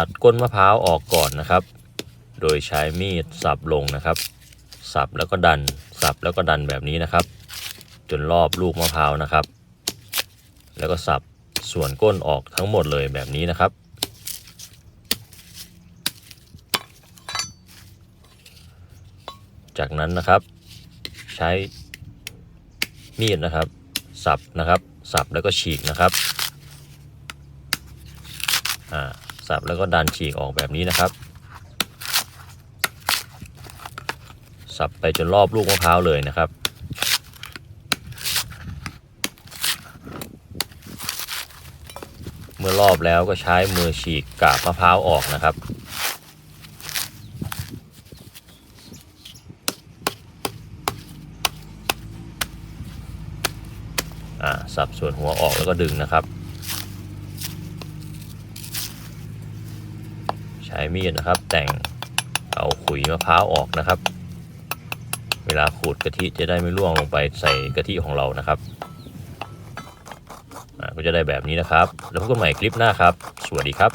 ตัดก้นมะพร้าวออกก่อนนะครับ โดยใช้มีดสับลงนะครับ สับแล้วก็ดัน สับแล้วก็ดันแบบนี้นะครับ จนรอบลูกมะพร้าวนะครับ แล้วก็สับส่วนก้นออกทั้งหมดเลยแบบนี้นะครับ จากนั้นนะครับ ใช้มีดนะครับ สับนะครับ สับแล้วก็ฉีกนะครับ อ่า สับแล้วก็ดันฉีกออกแบบนี้นะครับ สับไปจนรอบลูกมะพร้าวเลยนะครับเมื่อรอบแล้วก็ใช้มือฉีกกาบมะพร้าวออกนะครับอ่าสับส่วนหัวออกแล้วก็ดึงนะครับ ใช้มีดนะครับ แต่งเอาขุยมะพร้าวออกนะครับ เวลาขูดกะทิจะได้ไม่ร่วงลงไปใส่กะทิของเรานะครับอ่าก็จะได้แบบนี้นะครับ แล้วพบกันใหม่คลิปหน้าครับ สวัสดีครับ